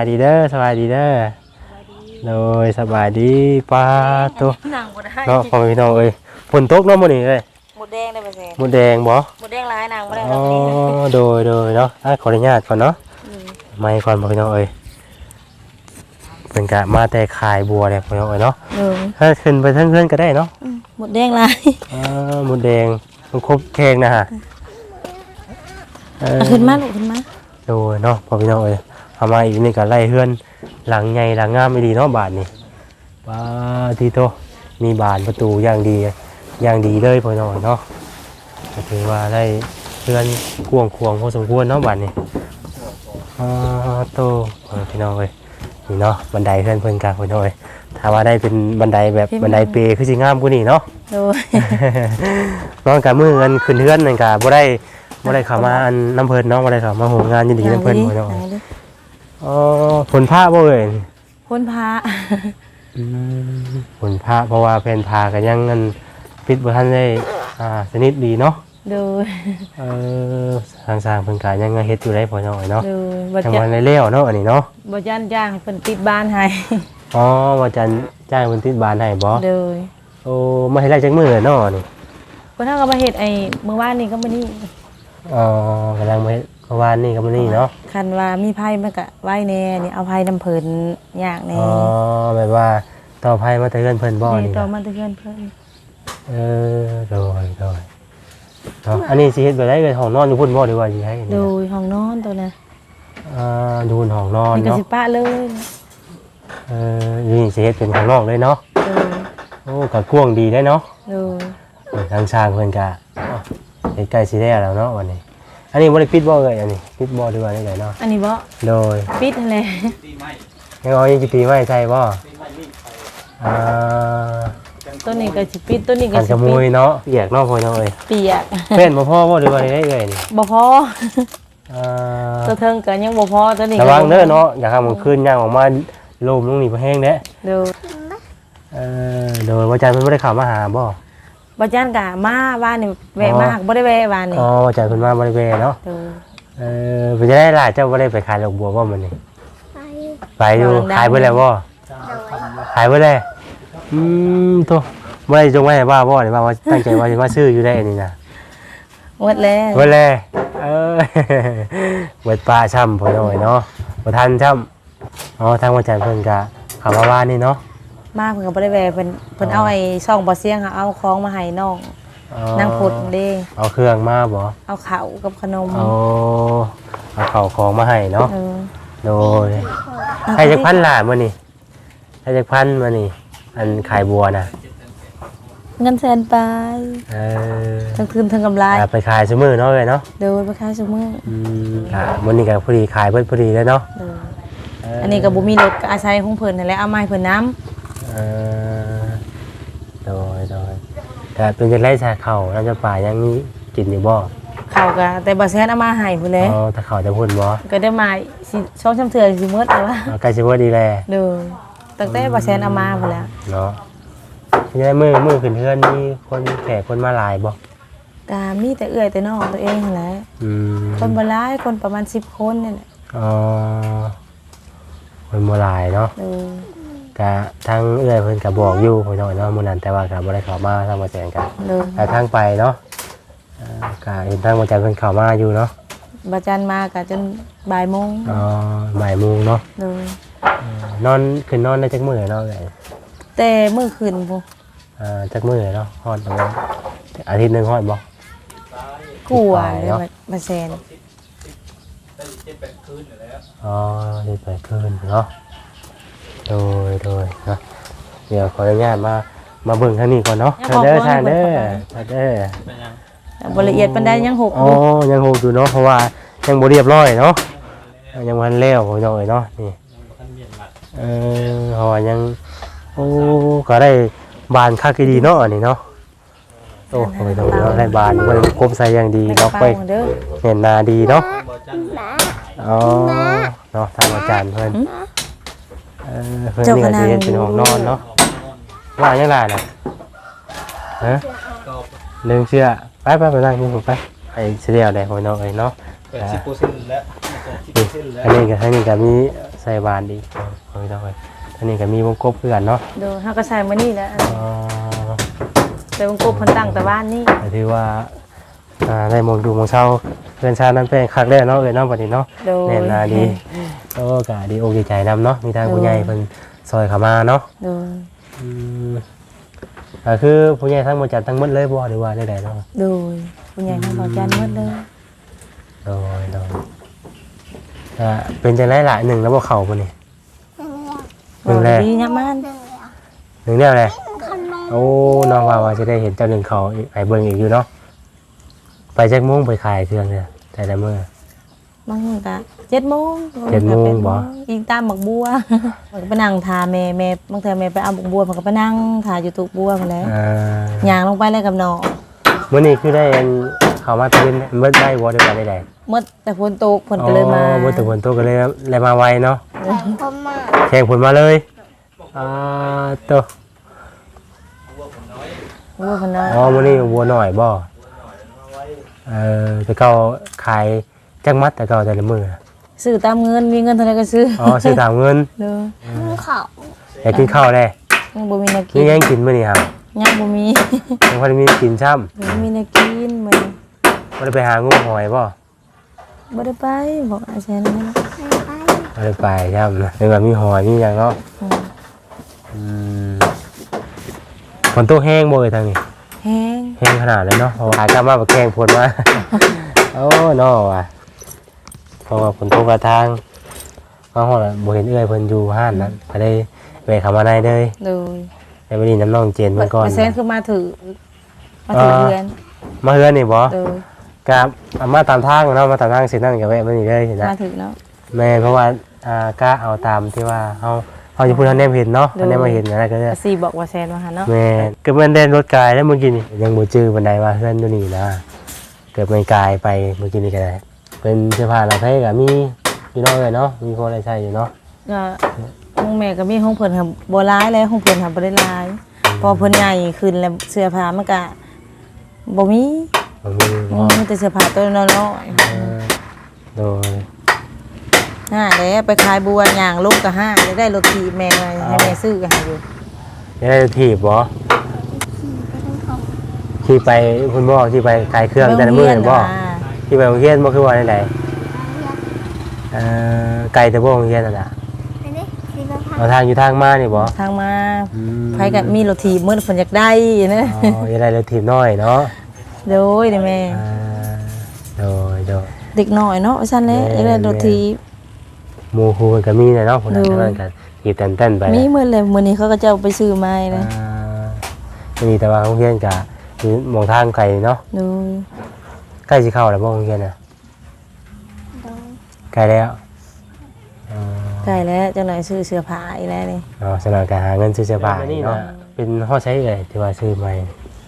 บายดีเด้อสบายดีเด้อโดยสบายดีป้าตัวหนังบ่ได้เนาะพ่อแม่พี่น้องเอ้ยฝนตกเนาะมื้อนี้เอ้ยหมดแดงได้บ่แซ่หมดแดงบ่หมดแดงหลายหนังบ่ได้อ๋แล้อวนี่โดยโดยเนาะอะขออนุญาตก่อนเนาะอืมไม่ก่อนพ่อพี่น้องเอ้ยเป็นกะมาแต่ขายบัวเลยพ่อพี่น้องเอ้ยเนาะเออถ้าขึ้นไปเทิงๆก็ได้เนาะอืมหมดแดงหลายอ่าหมดแดงมันครบแขงนะฮะเออเอาขึ้นมาลูกขึ้นมาโดยเนาะพ่อพี่น้องเอ้ย เอามาอีกนี่ก็ไล่เฮือน หลังใหญ่หลังงามไม่ดีเนาะบานนี่ว้าทีโตมีบานประตูอย่างดีอย่างดีเลยพ่อพี่น้องเนาะก็ถือว่าได้เฮือนกวางควงพอสมควรเนาะบานนี่อ่าโตพ่อพี่น้องเอ้ยนี่เนาะบันไดเฮือนเพิ่นกลางพ่อพี่น้องเอ้ยถ้าว่าได้เป็นบันไดแบบบันไดเปคือสิงามกว่านี้เนาะโดยนอนกับมือเงินขึ้นเฮือนนั่นก็บ่ได้บ่ได้เข้ามาอันน้ำเพิ่นเนาะบ่ได้เข้ามาโหมงานยินดีน้ำเพิ่นบ่เนาะหนังดิ อ๋อผลผ้าบ่เอ่ยพ้นพระอืมผลผ้าเพราะว่าแผ่นผ้าก็ยังเงินปิดบ่ทันได้อ่าสนิทดีเนาะโดยเออทางสร้างเพิ่นก็ยังเฮ็ดอยู่ได้พอน้อยเนาะโดยบ่จังจัวันนได้แล้วเนาะอันนี้เนาะบ่จันจ้างให้เพิ่นปิดบ้านให้อ๋อว่าจันจ้างเพิ่นติดบ้านให้บ่โดยโอ้มาให้ได้จักมื้อเนาะนี่เพิ่นเฮาก็มาเฮ็ดไอ้มื้อวานนี้ก็มื้อนี้อ๋อกำลังมาเฮ็ดเมื่อวานนี่ก็มื้อนี้เนาะคันว่ามีไผมันก็ไว้แน่นี่เอาไผนํเพิ่นยากแน่อ๋อแบบว่าต่อภัยมาแต่เฮือนเพิ่นบ่นี่นี่ต่อนะมาแตะเกินเพิ่นเออโดยโดยเนาะอันนี้สิเฮ็ดไปได้เลยห้องนอนอยู่พุ่นบ่ดีกว่าสิให้โดยห้องนอนตัวนั้นอ่าดูบนห้องนอนนี่ก็เนาะสิปะเลยเออนี่สิเฮ็ดเป็นข้างนอกเลยเนาะโดยโอ้ก็กว้างดีได้เนาะโดยเออทางช้างเพิ่นก็อ้าวเฮ็ดใกล้สิได้แล้วเนาะวันนี้ อันนี้บ่ได้ปิดบ่เอ่ยอันนี้ปิดบ่ดีกว่าได้ไดเนาะอันนี้บ่โดยปิดนั่นแหละยังเอายังสิตีไม้ใช่บ่อ่าตัวนี้ก็สิปิดตัวนี้ก็กันสิขโมปิยดเนาะเปียกเนาะพ่อเนาะเอ้ยเปียกเป็นบ่พอบ่ดีกว่าได้เอ่ยนี่บ่พออ่าตัวเทิงก็ยังบ่พอตัวนี้ก็ระวังเด้อเนาะอย่าให้มันขึ้นย่างออกมาโลมลงนี่บ่แห้งเด้เดี๋ยวเออโดยว่าอาจารย์เพิ่นบ่ได้เข้ามาหาบ่ บ่จันกะมาบ้านนี่แวะอ๋อมากบ่ได้แวะบ้านนี่อ๋ออาจารย์เพิ่นมาบ่ได้แวะเนาะเดี๋ยวเออเพิ่นจะได้หลายเจ้าบ่ได้ไปขายดอกบัวบ่มื้อนี้ไปไปอยู่ขายเบิดแล้วบ่ขายเบิดแล้วอืมโตบ่ได้จงไว้ให้ว่าบ่นี่ว่าว่าตั้งใจว่าสิมาซื้ออยู่ได้อันนี่นะหมดแล้วเบิดแล้วเออเบิดปลาช่ำพ่อน้อยเนาะบ่ทันช่ำอ๋อทางอาจารย์เพิ่นก็เข้ามาว่านี่เนาะ มาเพิ่นก็บ่ได้แวะเพิ่นเพิ่นอ๋อเอาไอ้ช่องบ่เสียงค่ะเอาของมาให้น้องอ๋อนางพุดเด้ เอาเครื่องมาบ่เอาข้าวกับขนมเอาเอาข้าวของมาให้เนาะเออโดยให้จักพันล่ะมื้อนี้ให้จักพันมื้อนี้อันขายบัวน่ะเงินแสนไปเออทั้งทุนทั้งกำไรอ่าไปขายซุมื้อเนาะเอ้ยเนาะเดี๋ยวไปขายซุมื้ออืมอ่ามื้อนี้ก็พอดีขายเบิดพอดีแล้วเนาะเดี๋ยวเอันนี้ก็บ่มีรถก็อาศัยของเพิ่นนั่นแหละเอามาให้เพิ่นนํ เออโดยโดยแต่เป็นจังได๋ซะข้าวน้ำจะป่ายังมีกินอยู่บ่ข้าวก็แต่บ่แซนเอามาให้พุ่นแหละอ๋อถ้าข้าวจะพุ่นบ่ก็ได้มาสิช่องชำเถื่อสิหมดแล้วว่าเอาใกล้สิบ่ดีแลเดี๋ยวตั้งแต่บ่แซนเอามาพุ่นแล้วเนาะเป็นจังได๋มื้อมื้อขึ้นเฮือนมีคนแขกคนมาหลายบ่ก็มีแต่เอื้อยแต่น้องตัวเองนั่นแหละอืมคนบ่หลายคนประมาณ10คนนี่แหละอ๋อคนบ่หลายเนาะเออ ก็ทั้งเอื้อยเพิ่นก็บอกอยู่พ่อน้อยเนาะมื้อนั้นแต่ว่าก็บ่ได้เข้ามาทางบ่แสนกันเดี๋ยวแต่ทางไปเนาะเอ่อก็เห็นทางบ่จันเพิ่นเข้ามาอยู่เนาะบ่จันมาก็จนบ่ายโมงอ๋อบ่ายโมงเนาะเดี๋ยวนอนขึ้นนอนได้จักมื้อเนาะเอ้ยแต่มื้อคืนพุ่นอ่าจักมื้อเนาะฮอดประมาณอาทิตย์หนึงฮอดบ่ กลัวบ่ายเลยเนาะบ่บ่แซนอ๋อได้ไปคืนเนาะ โดยโดยเนาะเดี๋ยวขออนุญาตมามาเบิ่งทางนี้ก่อนเนาะเด้อทางเด้อเด้อบ่ละเอียดปานใดยังหกอ๋ออยู่ยังโหกอยู่เนาะเพราะว่ายังบ่เรียบร้อยเนาะยังบ่ทันแล้วพี่น้องเอ้ยเนาะนี่เออเพราะว่ายังโอ้ก็ได้บานคักอีดีเนาะอันนี้เนาะโอ้พี่น้องเนาะได้บานบ่ได้ครบใส่อย่างดีในกระเนาะไปเป๋าเด้อเห็นหนาดีเนาะหมาอ๋อเนาะทางอาจารย์เพิ่นหืม เออเพิ่นเจ้านี่ก็ก็นั่สิงเฮ็ดเป็นห้องนอนเนาะว่าจังไดน่ะฮะเรื่องเชื่อไปไปไปนั่งนี่ผมไปไปเสียแล้วแหละพี่น้องเอ้ยเนาะ แปดสิบเปอร์เซ็นต์แล้วแปดสิบเปอร์เซ็นต์แล้วอันนี้ก็อันนี้ก็มีใส่บานอีกเอาไปเอาไปท่านี้ก็มีวงกบเพื่อนเนาะโดยเฮาก็ใส่มื้อนี้แหละอ๋อแต่วงกบเพิ่นตั้งแต่บ้านนี่แต่ถือว่าอ่าได้มองดูมองเช้าเพื่อนชาตินั้นเป็นคักแรกเนาะเอ้ยเนาะบัดนี้เนาะโดยแน่นนาดี โอ้ก็ดีอกดีใจนำเนาะมีทางผู้ใหญ่เพิ่นซอยเข้ามาเนาะโดยอืมก็คือผู้ใหญ่ทั้งหมดจัดทั้งหมดเลยบ่หรือว่าได้ๆเนาะโดยผู้ใหญ่ทางบ่จันหมดเลยโดยโดยอ่าเป็นจังได๋ล่ะหนึ่งแล้วบ่เข้าบ่นี่หนึ่งแรกดีนะมันหนึ่งแนวเลยโอ้น้องว่าว่าจะได้เห็นเจ้าหนึ่งเขาอีกไอ้เบิ่งอีกอยู่เนาะไปแจ็คโมงไปขายเครื่องเนี่ยแต่ละมื้อ บางมื้อก็7:00นเจ็ดโมงบ่อีกตามหมักบัวเพิ่นก็ไปนั่งทาแม่แม่บางเทื่อแม่ไปเอาหมักบัวเพิ่นก็ไปนั่งทาอยู่ตุกบัวพุ่นแหละอ่าย่างลงไปเลยกับน้องมื้อนี้คือได้อันเข้ามาตื่นเมื่อได้บ่ได้บ่ได้ได้หมดแต่ฝนตกเพิ่นก็เลยมาอ๋อเมื่อถึงฝนตกก็เลยเลยมาไวเนาะ พ่อมาแข่งผลมาเลย อ่าตัวบัวเพิ่นเนาะอ๋อมื้อนี้วัวหน่อยบ่ เออแต่เก่าขาย จักมัดแต่เก่าแต่ละมื้อซื้อตามเงินมีเงินเท่าไหร่ก็ซื้ออ๋อซื้อตามเงินเด้อภูเขาอยากกินข้าวแน่ยังบ่มีแนวกินี่นยังกินมื้อนี้ครับยังบ่มียังพอได้มีกินซ้ำบ่มีแนวกินมื้อนี้บ่ได้ไปหางูหอยบ่บ่ได้ไปบอกอาจารย์นะบ่ได้ไปซ้ำนะนึกว่ามีหอยมีหยังเนาะอืมอืมฝนตกแห้งบ่เอ่ยทางนี้แห้งแห้งขนาดเลยเนาะเพราะว่าอากลับมาบ่แข่งฝนมา โอ้เนาะว่ะเพ ราะว่าฝนตกกระทางมาฮอดแล้วบ่เห็นเอื้อยเพิ่นอยู่ห้านนั้นก็ได้แวะเข้ามาในเลยโดยแต่วันนี้น้ำน้องเจนเพิ่นก่อนเปอร์เซ็นต์คือมาถือมาถือเดือนมาเฮือนนี่บ่โดยกับเอามาตามทางเนาะมาตามทางเส้นนั้นก็แวะมานี่เลยเห็นนะ มาถือเนาะ แม่เพราะว่าอ่ากะเอาตามที่ว่าเฮาเฮาอยู่พุ่นเฮาแนมเห็นเนาะโดยเฮาแนมมาเห็นอะไรก็ได้ซีบอกว่าแซนว่าหั่นเนาะแม่เกิดมันเดินรถกายแล้วเมื่อกี้นี่ยังบ่จื้อบันไดว่าเฮือนอยู่นี่นะ เกิดมันกายไปเมื่อกี้นี่ก็ได้ เป็นเสื้อผ้าเราใช้ก็มีพี่น้องเลยเนาะมีคนอะไรใช้อยู่เนาะก็ห้องแม่ก็มีห้องเพิ่นค่ะบ่ร้ายแล้วห้องเพิ่นค่ะบ่ได้ร้าย พอเพิ่นใหญ่ขึ้นแล้วเสื้อผ้ามันก็บ่มีบ่มีอืบ่มมีแต่เสื้อผ้าตัวน้อยเออโดย ๆห้าแล้วไปขายบัวย่างลูกก็ห้าได้ได้รถถีบแม่มาให้แม่ซื้อก็ให้อยู่ยังได้ถีบบ่ขี่ไปคุณบ่ขี่ไปขายเครื่องแต่ละมื้อเห็นบ่โรงเรียนน่ะ ขี่ไปโรงเรียนบ่คือว่าไหนๆเอ่อไกลแต่บ่โรงเรียนนั่นน่ะอันนี้สีฟ้าเอาทางอยู่ทางมานี่บ่ทางมาอืมใครก็มีรถถีบมื้อเพิ่นอยากได้นะอ๋อยังได้เลยถีบน้อยเนาะโดยเด้อแม่ อ่าโดยโดย เด็กน้อยเนาะว่าซั่นแหละแม่ อยากได้รถถีบ หมู่ครูมันก็มีนะเนาะคนนั้นโดยเท่านั้นกันถีบเต้นๆไปมีมื้อเลยมื้อนี้เขาก็จะเอาไปซื้อมาให้อ่านะมีแต่ว่าโรงเรียนก็คือหมองทางไกลเนาะ โดย ใกล้สิเข้าแล้วบ่โรงเรียนน่ะใกล้แล้วอ๋อใกล้แล้วจังหน่อยซื้อเสื้อผ้าอีกแล้วนี่เนาะสนานการหาเงินซื้อเสื้อผ้านี่เนาะเป็นฮอดใช้เลยที่ว่าซื้อใหม่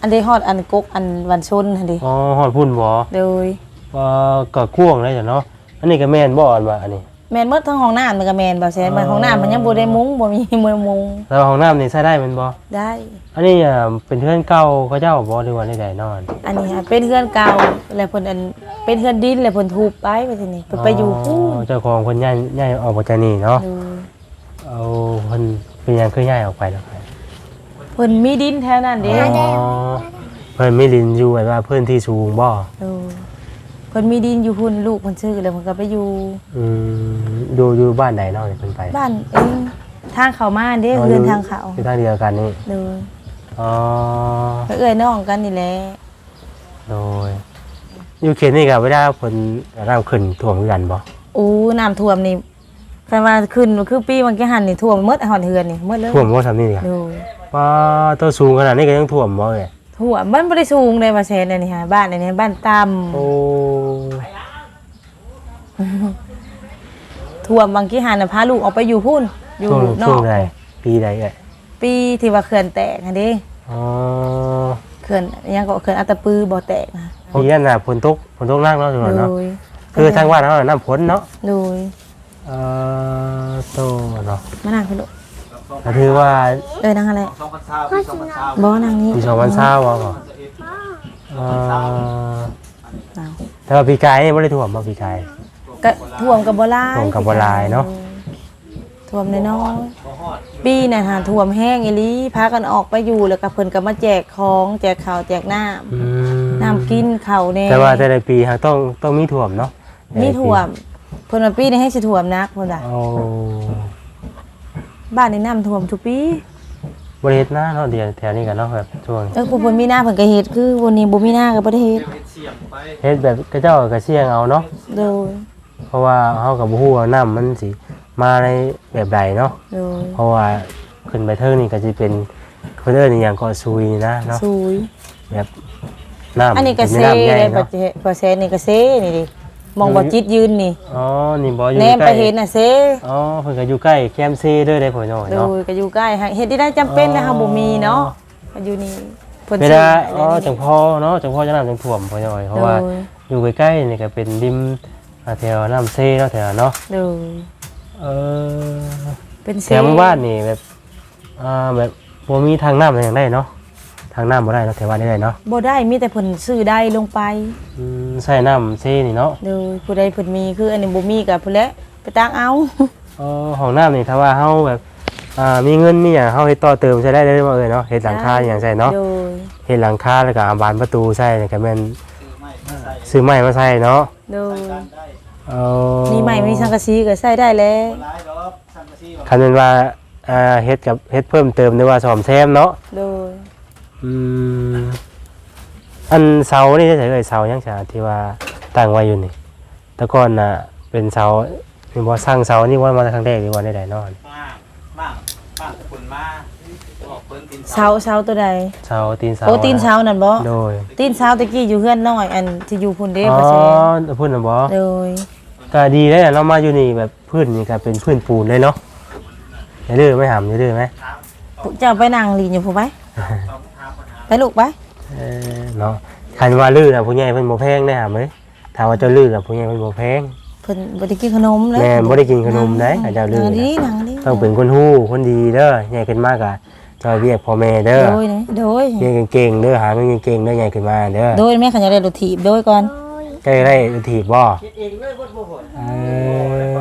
อันนี้ฮอดอันกกอันวันชนหั่นดิอ๋อฮอดพุ่นบ่โดย ว่าก็กว้างเลยจ้ะเนาะอันนี้ก็แม่นบ่อันว่าอันนี้ แม่นหมดทั้งห้องน้ำมันก็แม่นบ่แซ่นมันห้องน้ำมันยังบ่ได้มุ้งบ่มีมือมุ้งแล้วห้องน้ำนี่ใช้ได้แม่นบ่ได้ อันนี้อะเป็นเพื่อนเก่าเขาเจ้าบ่หรือว่าใดๆนอน อันนี้ฮะเป็นเฮือนเก่าแล้วเพิ่นอันเป็นเฮือนดินแล้วเพิ่นทุบไปไปทีนี้เพิ่นไปอยู่พู้นเจ้าของเพิ่นย้ายย้ายออกมาจากนี่เนาะโดยเอาเพิ่นเป็นหยังคือย้ายออกไปแล้วครับเพิ่นมีดินแถวนั้นเด้อ๋อเพิ่นมีลินอยู่ไว้ว่าพื้นที่สูงบ่โดย เพิ่นมีดินอยู่พุ่นลูกเพิ่นซื้อแล้วเพิ่นก็ไปอยู่ อืมอยู่อยู่บ้านใดเนาะนี่เพิ่นไปบ้านเองทางเข้ามาเด้เฮือนทางเขาอยู่ทางเดียวกันนี่โดยอ๋อก็เอ้ยน้องกันนี่แหละโดยอยู่เขตนี่ก็เวลาเพิ่นน้ำขึ้นท่วมคือกันบ่อู้น้ำท่วมนี่คันว่าขึ้นคือปีมันกี้หันนี่ท่วมหมดหอดเฮือนนี่หมดเลยท่วมบ่ทำนี่นี่โดยว่าตัวสูงขนาดนี้ก็ยังท่วมบ่เอ้ย ท่วมมันบ่ได้สูงเลยว่าแซ่นอันนี่ฮะบ้านอันนี้บ้านต่ำโอ้ท่วมบางกี้หันน่ะพาลูกออกไปอยู่พุ่นอยู่ช่วงนช่วองก ใดปีใดเอ้ยปีที่ว่าเขื่อนแตกหั่นเด้อ๋อเขื่อนอิหยังก็เขื่อนอัตตปือบ่แตกนะปีนั้นน่ะฝนตกฝนตกหนักเนาะจังหวัดโดเนาะยคือทางบ้านเขาน่ะน้ำฝนเนาะโดยเอ่อโตเนาะมานั่งพี่ลูก ก็ถือว่าเอ้ยนั่งอะไรบ่นั่งนี้ปีสองพันเศร้าว่าก่อนเอ่อเอาแต่ว่าปีกายนี่ไม่ได้ท่วมมาปีกายก็ท่วมกับบ่หลายท่วมกับบ่หลายเนาะโท่วมน้อยๆปีน่ะหาท่วมแห้งอีหลีพากันออกไปอยู่แล้วก็เพิ่นก็มาแจกของแจกข้าวแจกน้ำอืมน้ำกินข้าวแน่แต่ว่าแต่ละปีฮะต้องต้องมีถ่วมเนาะมีท่วมเพิ่นว่าปีนี้ให้สิท่วมนักเพิ่นว่าโอ้ บ้านนี้น้ำท่วมทุกปีบริเวณหน้าเนาะเดียวแถวนี้กันเนาะแบบช่วงเออผู้เพิ่นมีหน้าเพิ่นก็เฮ็ดคือวันนี้บ่มีหน้าก็บ่ได้เฮ็ดเฮ็ดแบบกระเจ้ากระเชียงเอาเนาะโดยเพราะว่าเฮากับบ่ฮู้ว่าน้ำมันสิมาในแบบใดเนาะโดยเพราะว่าขึ้นไปเทิงนี่ก็สิเป็นเพิ่นเอิ้นอหย่างก็ซุยนะเนาะซุยแบบน้ำอันนี้ก็เซป็ำใหญ่เลยบ่เนาะเจบ่เซนี่ก็เซนี่ดิ มองบ่จิตยืนนี่อ๋อนี่บ่อยู่แนมใกไปล้เห็นน่ะเซอ๋อเพิ่นก็อยู่ใกล้แคมป์ซีเด้อได้พ่อน้อยโดเนาะ ยก็อยู่ใกล้ให้เฮ็ดได้จำเป็นแล้วเฮาบ่มีเนาะก็อยู่นี่เพิ่นเวซื้ลาให้อ๋อแล้วจังพ่อเนาะจังพ่อจะน้ำจังท่วมพ่อน้อยเพราะว่าโดยอยู่ใกล้ๆนี่ก็เป็นริมอ่าแถวน้ำเซเนาะแถวเนาะโดยเออเป็นเซแถวหมู่บ้านนี่แบบอ่าแบบบ่มีทางน้ำอะไรอย่างได้เนาะ ทางน้ำบ่ได้เนาะแถวบ้านนี้ได้เนาะบ่ได้มีแต่เพิ่นซื้อได้ลงไปอืมใส่น้ำเซนี่เนาะโดยผู้ใดเพิ่นมีคืออันนี้บ่มีก็พุ่นแหละไปตักเอา เออห้องน้ำนี่ถ้าว่าเฮาแบบอ่ามีเงินมีหยังเฮาเฮ็ดต่อเติมใช้ได้เลยว่าเอ้ยเนาะเฮ็ดหลังคาอหย่างใส่เนาะโดยเฮ็ดหลังคาแล้วก็เอาบานประตูใส่นี่ก็แม่นซื้อไม้มาใส่เนาะโดยเออมีใหม่มีสังกะสีก็ใส่ได้แล้วคันเป็นว่าอ่าเฮ็ดกับเฮ็ดเพิ่มเติมหรือว่าซ่อมแซมเนาะโดย อืมอันเสานี่จะใช่เอ่ยเสายังฉาที่ว่าตั้งไว้อยู่นี่แต่ก่อนน่ะ เป็นเสาเป็นบ่สร้างเสานี่ว่ามาครั้งแรกหรือว่าได้ๆเนาะมาบ้างบ้างคุณมาบอกเพิ่นกินเสาเสาตัวใดเสาตีนเสาโอ้ตีนเสานั่นบ่โดยตีนเสาตะกี้อยู่เฮือนน้อย อันที่อยู่พุ่นเด้อ๋อบ่ใช่พูดน่ะบ่โดยก็ดีเลยเรามาอยู่นี่แบบพื้นนี่ก็เป็นพื้นปูนเลยเนาะอย่าดื้อไม่หามอย่าดื้อไหมเจ้าไปนั่งลีนอยู่พุ่นไป ไปลูกไปเออเนาะคันว่าลือน่ะผู้ใหญ่เพิ่นบ่แพงได้หามเอ้ยถ้าว่าเจ้าลือน่ะผู้ใหญ่เพิ่นบ่แพงเพิ่นบ่ได้กินขนมเลยแม่นบ่ได้กินขนมได้อาเจ้าลือนั่งน่ะดีนั่งดีต้องเป็นคนฮู้คนดีเด้อใหญ่ขึ้นมากอะจอยเรียกพ่อแม่เด้อโดยนะโดยเรียนเก่งๆเด้อหาเงินเก่งๆเด้อใหญ่ขึ้นมาเด้อโดยแม่ขันอยากได้รถถีบโดยก่อนใกล้ได้ถีบบ่คิดเองเลยบ่บ่บ่เออ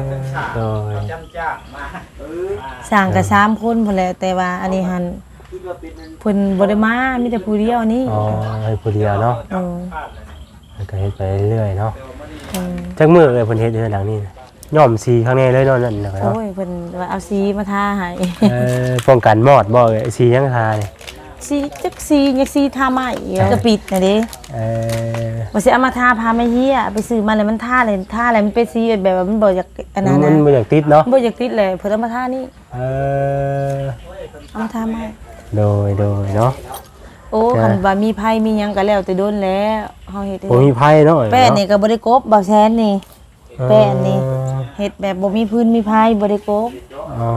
โดยจำจ้างมาเออสร้างกับสามคนพุ่นแหละแต่ว่าอันนี้หันคิดว่า เป็นอันเพิ่นบ่ได้มามีแต่ผู้เดียวนี่อ๋อให้ผู้เดียวเนาะโอ้พลาดเลยแล้วก็เฮ็ดไปเรื่อยๆเนาะเออจักมื้อเลยเพิ่นเฮ็ดเดือนหลังนี่น่ะย่อมสีข้างในเลยเนาะนั่นน่ะเนาะโอ้ยเพิ่นว่าเอาสีมาทาให้เออป้องกันมอดบ่เอ้ยสียังทานี่ สีจักสีอยากสีทาใหม่ก็ปิดน่ะเด้เออบ่สิเอามาทาพาไม่เหี้ยไปซื้อมาแล้วมันทาเลยทาอะไรมันเป็นสีแบบว่ามันบ่อยากอันนั้นมันะนบ่อยากติดเนาะบ่อยากติดเลยเพิ่นเอามาทานี่เออเอามาทาใหม่ โดยโดยเนาะ โอ้จ้ะ คันว่ามีไผมีหยังก็แล้วแต่โดนแล้วเฮาเฮ็ดเองบ่มีไผเนาะแป้นนี่ก็บ่ได้กบบ่แซนนี่ แป้นนี่ เฮ็ดแบบบ่มีพื้นมีไผบ่ได้กบอ๋อ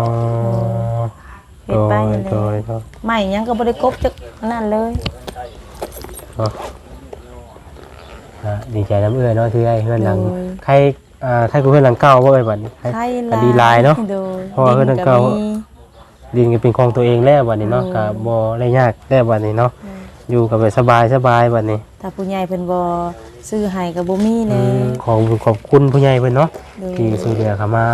เฮ็ดไปนั่นแหโดละยโดยไม่หยังก็บ่ได้กบจักนั่นเลยเนาะอะดีใจน้ำเอื้อยเนาะที่ได้เพื่อนหลังใครอ่าใครกูเพื่อนหลังเก่าบ่เอ้ยบัดนี้ใครไทยก็ดีหลายเนาะ โดยเพราะว่าเพิ่นเก่าดินมี ดินก็เป็นของตัวเองแล้วบัดนี้เนาะอืมก็บ่ได้ยากแล้วบัดนี้เนาะอยู่กับแบบสบายสบายบัดนี้ถ้าผู้ใหญ่เพิ่นบ่ซื้อให้ก็บ่มีอืแน่มขอบคุณขอบคุณผู้ใหญ่เพิ่นเนาะโดยที่ช่วยเหลือเข้ามา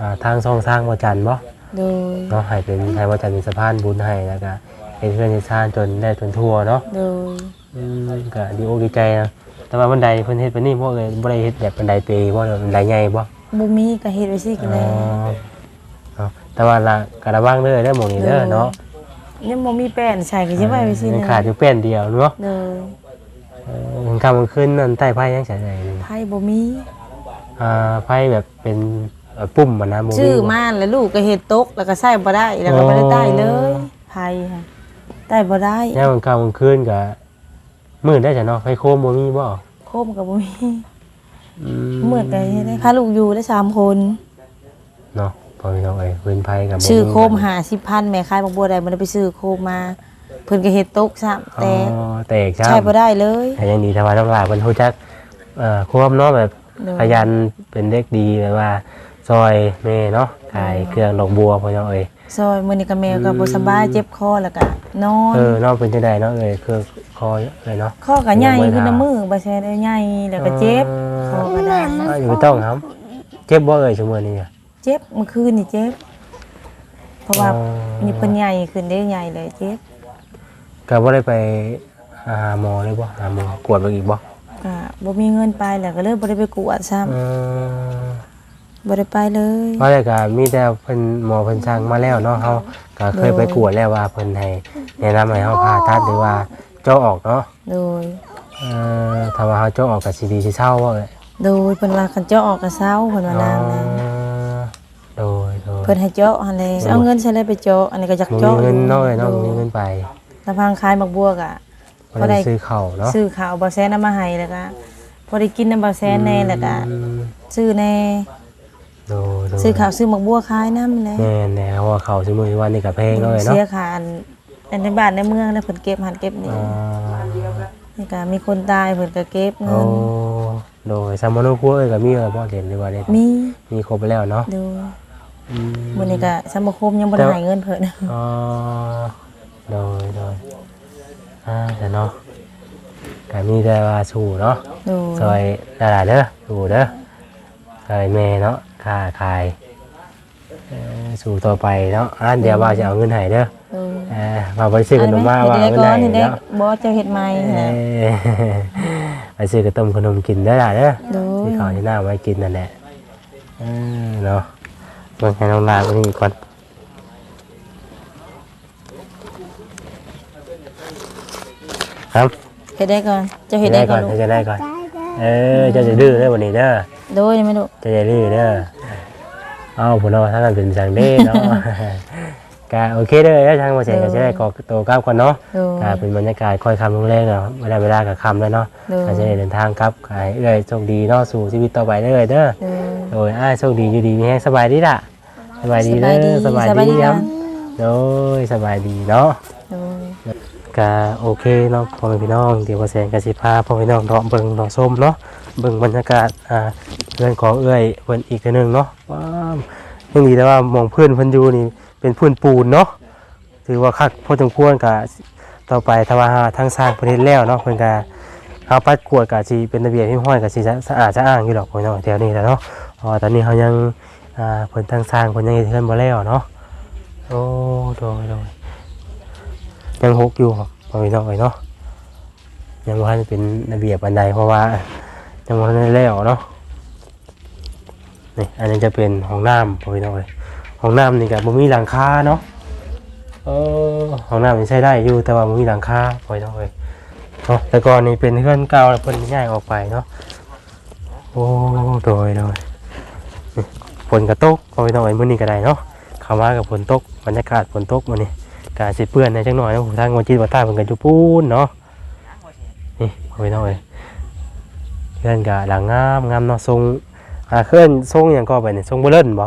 อ่าทางช่องสร้างบ่จันทร์บ่โดยเนาะให้เป็นให้บ่จันทร์เป็นสะพานบุญให้แล้วก็เป็นเพื่อนในชาติจนได้จนทั่วเนาะโดยอืมก็ดีอกดีใจนะแต่ว่าบันไดเพิ่นเฮ็ดไปนี่บ่เอ้ยบ่ได้เฮ็ดแบบบันไดเปบ่หรือบันไดใหญ่บ่บ่มีก็เฮ็ดไว้สิกันอ๋อแล้เนาะ แต่ว่าละกระวังเด้อเด้อหมู่นี้เด้อเนาะยังบ่มีแป้นใส่ก็สิไว้ไว้สิยังนะขาดอยู่แป้นเดียวเนาะโดยเออมันคำมันขึ้นนั่นใต้ไผ่ยังใส่ได้นี่ไผบ่มีอ่าไผ่แบบเป็นเอ่อปุ่มมันนะบ่ชื่อมาแล้วลูกก็เฮ็ดตกแล้วก็ใส่บ่ได้แล้วก็บ่ได้ใต้เลยไผค่ะใต้บ่ได้ยามมันคำมันขึ้นก็มืดได้จ้ะเนาะไฟโคมบ่มีบ่โคมก็บ่มีอืเหมือนกันเฮ็ดได้พาลูกอยู่ได้สามคนเนาะ พอพี่น้องเอ้ยพื้นไผ่ก็บ่ชื่อโคมหาสิบพันแม่ขายบักบัวได้มันไปซื้อโคมมา เพิ่นก็เฮ็ดตกซ้ำอ๋อแต่แตกใช่ใช้บ่ได้เลยแต่ยังดีถ้าว่าน้องหลานเพิ่นรู้จักเอ่อควบเนาะแบบเนอะขยันเป็นเด็กดีแบบว่าซอยแม่เนาะขายเครื่องดอกบัวพ่อเนาะเอ้ย ซอยมื้อนี้ก็แม่ก็บ่สบายเจ็บคอแล้วก็นอนเออเนาะเป็นจังไดเนาะเอ้ยคือคอเลยเนาะคอก็ใหญ่ขึ้นน้ำมือบ่ใช่ได้ใหญ่แล้วก็เจ็บคอก็ดามอ่าอยู่ไม่ต้องครับ เจ็บบ่เอ้ยชั่วโมงนี้อะ เจ็บเมื่อคืนนี่เจ็บ เพราะว่าอ๋อ มีเพิ่นใหญ่ขึ้นได้ใหญ่เลยเจ็บก็บ่ได้ไปหาหมอเลยบ่หาหมอกวดเบิ่งอีกบ่ก็บ่มีเงินไปแล้วก็เลยบ่ได้ไปกวดซ้ำเออบ่ได้ไปเลยเพราะแต่ก็มีแต่เพิ่นหมอเพิ่นสั่งมาแล้วเนาะเฮาก็เคยไปกวดแล้วว่าเพิ่นให้แนะนำให้เฮาผ่าตัดหรือว่าเจาะออกเนาะโดย เอ่อถ้าว่าเฮาเจาะออกก็สิดีสิเศร้าบ่เอ้ยโดยเพิ่นว่าคันเจาะออกก็เซาเพิ่นว่านางนั้นโดยโดย เพิ่นให้เจาะหั่นแหละเอาเงินใช้เลยไปเจาะอันนี้ก็อยากบ่มีเจาะเงินเนาะเอ้ยเนาะโดบ่มีเงินไปลำพังขายบักบัวก็บ่บ่ได้ได้ซื้อข้าวเนาะซื้อข้าวบ่แซนเอามาให้แล้วก็พอได้กินน้ำบ่แซนแน่แล้วก็อืมซื้อแน่โดยโดยซื้อข้าวซื้อบักบัวขายนำแหละแม่นแน่เพราะว่าข้าวซื้อมื้อวันนี้ก็แพงเนาะเอ้ยเนาะเสียค่าอันอันในบ้านในเมืองแล้วเพิ่นเก็บหันเก็บนี่อ๋อนี่ก็มีคนตายเพิ่นก็เก็บโอ้เงินโดยสามโนครัวเอ้ยก็มีเอ้ยบ่เด่นหรือว่าเด่นมีมีครบไปแล้วเนาะดูอื มมื้อนี้ก็สมาคมยังบ่ได้ให้เงินเพิ่นอ๋อโดยโดยอ่าแต่เนาะก็มีแต่ว่าสู้เนาะดูซอยหลายๆเด้อสู้เด้อซอยแม่เนาะค้าขายเอ่อสู้ต่อไปเนาะอ่าเดี๋ยวว่าจะเอาเงินให้เด้อดูเอ่อมาไปซื้อขนมมาว่าอัเอานเงินนี้ให้เด็กเนาะบ่เจ้าเฮ็ดใหม่เอ้นะยไปซื้อกระต้มขนมกินได้อล่ะเด้อดูที่เขาที่หน้าไว้กินนั่นแหละเออเนาะ เบิ่งให้น้องลาคนนี้ก่อนครับเฮ็ดได้ก่อนเจ้าเฮ็ดได้ก่อนลูกจะได้ก่อนได้ได้เออเจะจะดื้อเด้อวันนี้เด้อโดยนี่แม่ลูกเจะจะดื้อเด้อเอ้าผมเอาท่านนั้นเป็นสังเด้เนาะ กะโอเคเด้อแล้วทางมาเสียงก็จะได้กอโตกลับก่อนเนาะดูกะเป็นบรรยากาศค่อยคำลงแรงเนาะเวลาเวลากับคำแล้วเนาะดูอาจจะได้เดินทางกลับขายเอ้อยโชคดีเนาะสู่ชีวิตต่อไปเด้อเด้อดูโดยอ้ายโชคดีอยู่ดีมีแห้งสบายดีล่ะสบายดีสเด้บายดีอสบายสบายดีดีครัย้บำโดยสบายดีเนาะดูกะโอเคเนาะพ่อแม่พี่น้องเดี๋ยวพ่อแสงกสิพาพ่อแม่พี่น้องเลาะเบิ่งเลาะส้มเนาะเบิ่งบรรยากาศอ่าเรือนของเอื้อยเพิ่นอีกเทื่อหนึงเนาะว้าวยังดีแต่ว่ามองเพื่อนเพิ่นอยู่นี่ เป็นพื้นปูนเนาะถือว่าคักพอสมควรกะต่อไปถ้าว่าทางสร้างเพิ่นเฮ็ดแล้วเนาะเพิ่นก็เอาปัดกวดกะสิเป็นระเบียบเรียบร้อยกะสิสะอาดสะอ้างอยู่ดอกพ่อพี่น้องแถวนี้แหละเนาะเพราะว่าตอนนี้เขายังอ่าเพิ่นทางสร้างเพิ่นยังเฮ็ดเฮือนบ่แล้วเนาะโอ้โดยโดยยังหกอยู่ครับพ่อพี่น้องเอ้ยเนาะยังบ่ทันเป็นระเบียบอันใดเพราะว่ายังบ่ทันได้แล้วเนาะนี่อันนี้จะเป็นห้องน้ำพ่อพี่น้องเอ้ย ห้องน้ำนี่ก็บ่มีหลังคาเนาะเออห้องน้ำนี่ใช้ได้อยู่แต่ว่าบ่มีหลังคาพ่อพี่น้องเอ้ยเนาะแต่ก่อนนี่เป็นเฮือนเก่าแล้วเพิ่นย้ายออกไปเนาะโอ้โดยโดยนี่ฝนก็ตกพ่อพี่น้องเอ้ยมื้อนี้ก็ได้เนาะเข้ามากับฝนตกบรรยากาศฝนตกมื้อนี้กาสิเปื้อนในจังหน่อยนะผมทางวันจีนวัดใต้เพิ่นกันอยู่ปูนเนาะนี่เอาไปหน่อยเพื่อนกะหลังงามงามเนาะทรงอ่าเคลื่อนทรงอย่างก็ไปนี่ทรงโบเลิ่นบ่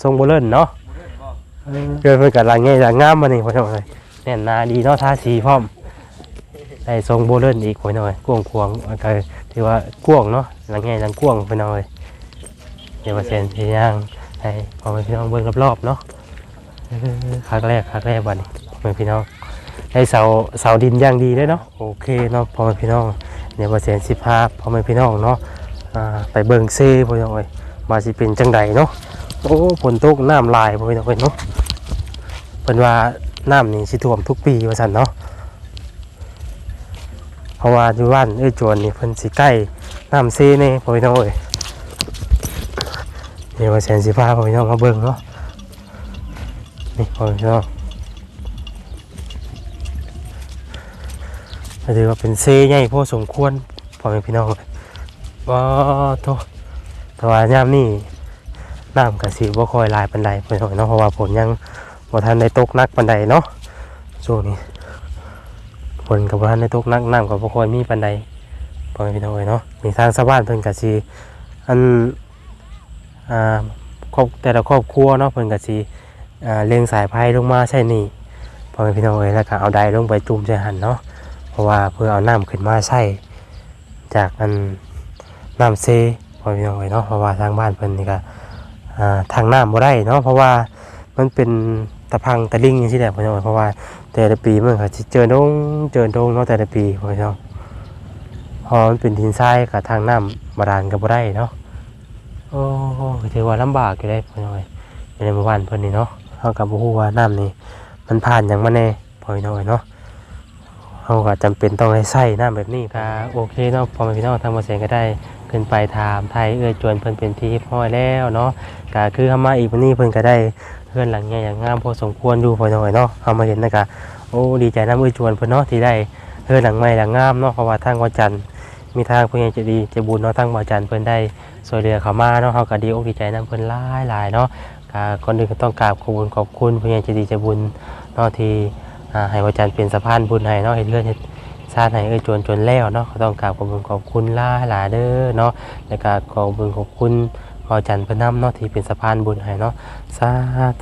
ทรงโบเลิ่นเนาะเออเพื่อนเพิ่นกะหลังไงหลังงามมานี่พอหน่อยแน่นหนาดีเนาะทาสีพร้อมได้ทรงโบเลิ่นอีกพอหน่อยกวางควางๆก็ถือว่ากวางเนาะหลังไงหลังกวางพอหน่อยเดี๋ยวว่าเซนที่ย่างให้พอไปพี่น้องเบิ่งรอบๆเนาะเออครั้งแรกครั้งแรกวันนี้พ่อแม่พี่น้องให้เสาเสาดินอย่างดีเลยเนาะโอเคเนาะพ่อแม่พี่น้องเดี๋ยวมาเสียนสิภาพพ่อแม่พี่น้องเนาะอ่าไปเบิ่งเซ่พ่อพี่น้องเอ้ยมาสิเป็นจังใดเนาะ โอ้ฝนตกน้ำลายพ่อพี่น้องเอ้ยเนาะเพิ่นว่าน้ำนี่สิท่วมทุกปีว่าซั่นเนาะเพราะว่าอยู่บ้านเอ้ยจวนนี่เพิ่นสิใกล้น้ำซ่แน่พ่อพี่น้องเอ้ยเดี๋ยวมาเสียนสิภาพพ่อพี่น้องมาเบิ่งเนาะนี่พอพี่น้องก็ถือว่าเป็นเซใหญ่พอสมควรพอแม่พี่น้องว้าโตแต่ว่ายามนี่ น้ำกับสีบ่ค่อยลายปันใดพี่น้องเนาะเพราะว่าฝนยังบ่ทันได้ตกนักปันใดเนาะช่วงนี้ฝนกับบ่ทันได้ตกนักน้ำกับบ่ค่อยมีปันใดพอแม่พี่น้องเนาะมีทางชาวบ้านเพิ่นก็สิอันอ่าครอบแต่ละครอบครัวเนาะเพิ่นก็สิอ่าเลี้ยงสายไพ่ลงมาใช่นี่พอแม่พี่น้องเอ้ยแล้วก็เอาไดลงไปจุ่มใส่หันเนาะเพราะว่าเพื่อเอาน้ำขึ้นมาใช่จากอันน้ำเซพอแม่พี่น้องเอ้ยเนาะเพราะว่าทางบ้านเพิ่นนี่ก็ ทางน้ำบ่ได้เนาะเพราะว่ามันเป็นตะพังตะลิงอย่างที่แหละพ่อเอ้ยเพราะว่าแต่ละปีมันก็เจอดงเจอดงเนาะแต่ละปีพอพี่น้องพอมันเป็นดินทรายกับทางน้ำบาดาลก็บ่ได้เนาะโอ้ถือว่าลำบากอยู่ได้พ่อน้อยอยู่ในหมู่บ้านเพิ่นนี่เนาะเฮากับบ่ฮู้ว่าน้ำนี่มันผ่านหยังมาแน่พ่อน้อยเนาะเฮาก็จำเป็นต้องให้ใช้น้ำแบบนี้ก็โอเคเนาะพอแม่พี่น้องทางบ่แสงก็ได้ ขึ้นไปถามไทยเอื้อจวนเพิ่นเป็นที่เรียบร้อยแล้วเนาะก็คือเฮามาอีกวันนี้เพิ่นก็ได้เฮือนหลังใหญ่อย่างงามพอสมควรอยู่พ่อน้อยเนาะเฮามาเห็นแล้วก็โอ้ดีใจนำเอื้อจวนเพิ่นเนาะที่ได้เฮือนหลังใหม่หลังงามเนาะเพราะว่าทางวันจันทร์มีทางผู้ใหญ่ใจดีใจบุญเนาะทางบ่จันทร์เพิ่นได้สวยเรือเขามาเนาะเขาก็ดีอกดีใจนํเพิ่นหลายหลายเนาะก็ก่อนอื่นก็ต้องกราบขอบคุณขอบคุณผู้ใหญ่ใจดีใจบุญเนาะที่ให้วาจันทร์เป็นสะพานบุญให้เนาะเฮ็ดเรื่องเฮ็ดชาติให้เอ้ยจวนจนแล้วเนาะก็ต้องกราบขอบคุณขอบคุณหลาหลาเด้อเนาะแล้วก็ขอบคุณขอบคุณวาจันทร์เพิ่นนํเนาะที่เป็นสะพานบุญให้เนาะสา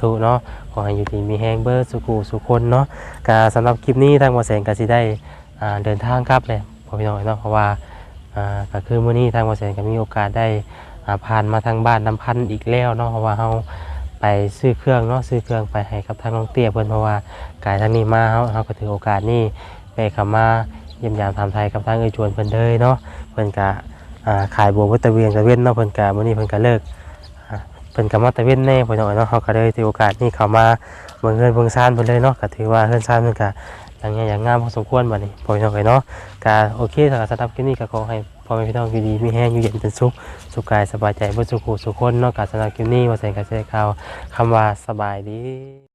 ธุเนาะขอให้อยู่ดีมีแฮงเบิดสุขูสุคนเนาะก็สำหรับคลิปนี้ทางบ่แสงก็สิได้อ่าเดินทางกลับเลยพ่อพี่น้องเนาะเพราะว่าอ่าก็คือมื้อนี้ทางบ่แสงก็มีโอกาสได้อ่าผ่านมาทางบ้านน้ำพันธุ์อีกแล้วเนาะเพราะว่าเราไปซื้อเครื่องเนาะซื้อเครื่องไปให้กับทางน้องเตี้ยเพิ่นเพราะว่ากายทางนี้มาเฮาเฮาก็ถือโอกาสนี้ไปเข้ามา เยี่ยมยามถามไทยกับทางเอ้ยจวนเพิ่นเลยเนาะเพิ่นก็อ่าขายบัววัตเวียงตะเวนเนาะเพิ่นก็มื้อนี้เพิ่นก็เลิกเพิ่นก็มาตะเวนแน่เพิ่นเอาเนาะเฮาก็เลยถือโอกาสนี้เข้ามาเบิ่งเฮือนเบิ่งซ่านเพิ่นเลยเนาะก็ถือว่าเฮือนซ่านเพิ่นก็อย่างเงี้ยอย่างงามพอสมควรบัดนี้พอพี่น้องเอ้ยเนาะก็โอเคสำหรับสำหรับคลิปนี้ก็ขอให้พ่อแม่พี่น้องอยู่ดีมีแฮงอยู่เย็นเป็นสุขสุขกายสบายใจเพื่อสุขสุขคนเนอกจากสำหรับคลิปนี้มาใส่กระแสข่าวคำว่าสบายดี